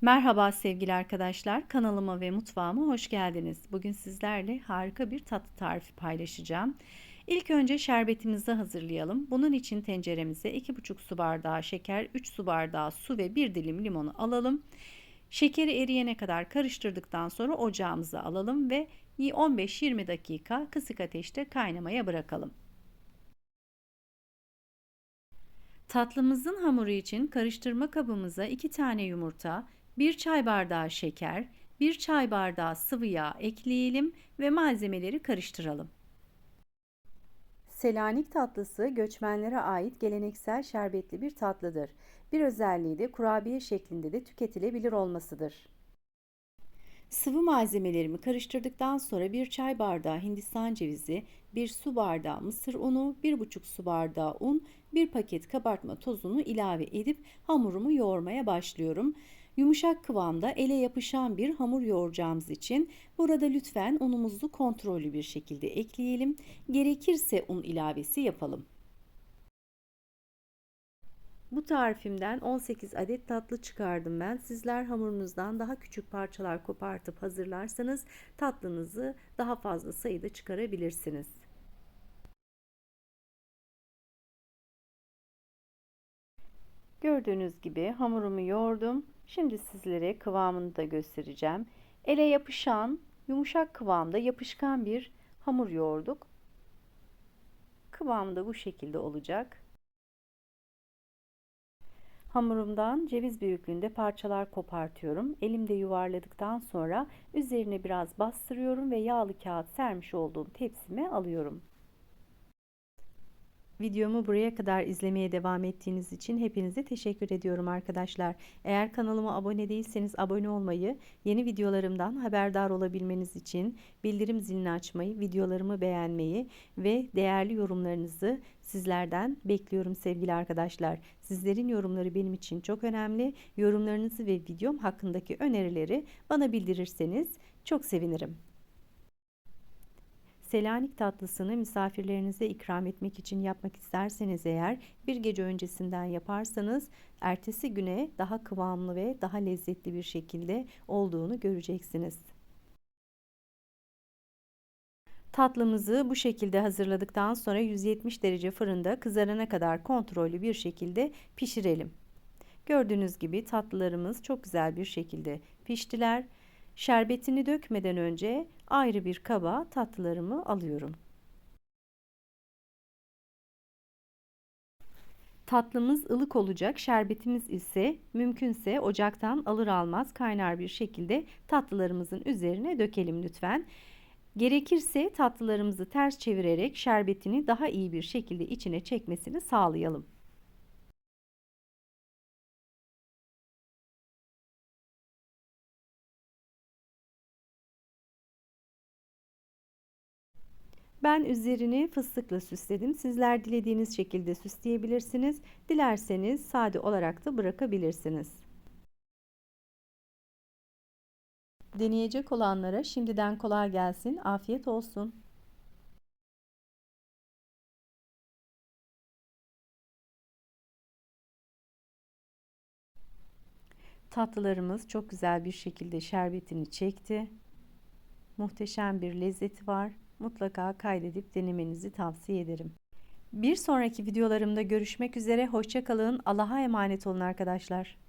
Merhaba sevgili arkadaşlar, kanalıma ve mutfağıma hoş geldiniz. Bugün sizlerle harika bir tatlı tarifi paylaşacağım. İlk önce şerbetimizi hazırlayalım. Bunun için tenceremize 2,5 su bardağı şeker, 3 su bardağı su ve 1 dilim limonu alalım. Şekeri eriyene kadar karıştırdıktan sonra ocağımıza alalım ve 15-20 dakika kısık ateşte kaynamaya bırakalım. Tatlımızın hamuru için karıştırma kabımıza 2 tane yumurta, 1 çay bardağı şeker, 1 çay bardağı sıvı yağ ekleyelim ve malzemeleri karıştıralım. Selanik tatlısı göçmenlere ait geleneksel şerbetli bir tatlıdır. Bir özelliği de kurabiye şeklinde de tüketilebilir olmasıdır. Sıvı malzemelerimi karıştırdıktan sonra bir çay bardağı hindistan cevizi, bir su bardağı mısır unu, bir buçuk su bardağı un, bir paket kabartma tozunu ilave edip hamurumu yoğurmaya başlıyorum. Yumuşak kıvamda ele yapışan bir hamur yoğuracağımız için burada lütfen unumuzu kontrollü bir şekilde ekleyelim. Gerekirse un ilavesi yapalım. Bu tarifimden 18 adet tatlı çıkardım ben. Sizler hamurunuzdan daha küçük parçalar kopartıp hazırlarsanız tatlınızı daha fazla sayıda çıkarabilirsiniz. Gördüğünüz gibi hamurumu yoğurdum. Şimdi sizlere kıvamını da göstereceğim. Ele yapışan, yumuşak kıvamda yapışkan bir hamur yoğurduk. Kıvamı da bu şekilde olacak. Hamurumdan ceviz büyüklüğünde parçalar kopartıyorum. Elimde yuvarladıktan sonra üzerine biraz bastırıyorum ve yağlı kağıt sermiş olduğum tepsime alıyorum. Videomu buraya kadar izlemeye devam ettiğiniz için hepinize teşekkür ediyorum arkadaşlar. Eğer kanalıma abone değilseniz abone olmayı, yeni videolarımdan haberdar olabilmeniz için bildirim zilini açmayı, videolarımı beğenmeyi ve değerli yorumlarınızı sizlerden bekliyorum sevgili arkadaşlar. Sizlerin yorumları benim için çok önemli. Yorumlarınızı ve videom hakkındaki önerileri bana bildirirseniz çok sevinirim. Selanik tatlısını misafirlerinize ikram etmek için yapmak isterseniz eğer bir gece öncesinden yaparsanız ertesi güne daha kıvamlı ve daha lezzetli bir şekilde olduğunu göreceksiniz. Tatlımızı bu şekilde hazırladıktan sonra 170 derece fırında kızarana kadar kontrollü bir şekilde pişirelim. Gördüğünüz gibi tatlılarımız çok güzel bir şekilde piştiler. Şerbetini dökmeden önce ayrı bir kaba tatlılarımı alıyorum. Tatlımız ılık olacak, şerbetimiz ise mümkünse ocaktan alır almaz kaynar bir şekilde tatlılarımızın üzerine dökelim lütfen. Gerekirse tatlılarımızı ters çevirerek şerbetini daha iyi bir şekilde içine çekmesini sağlayalım. Ben üzerini fıstıkla süsledim. Sizler dilediğiniz şekilde süsleyebilirsiniz. Dilerseniz sade olarak da bırakabilirsiniz. Deneyecek olanlara şimdiden kolay gelsin. Afiyet olsun. Tatlılarımız çok güzel bir şekilde şerbetini çekti. Muhteşem bir lezzeti var mutlaka kaydedip denemenizi tavsiye ederim. Bir sonraki videolarımda görüşmek üzere. Hoşçakalın. Allah'a emanet olun arkadaşlar.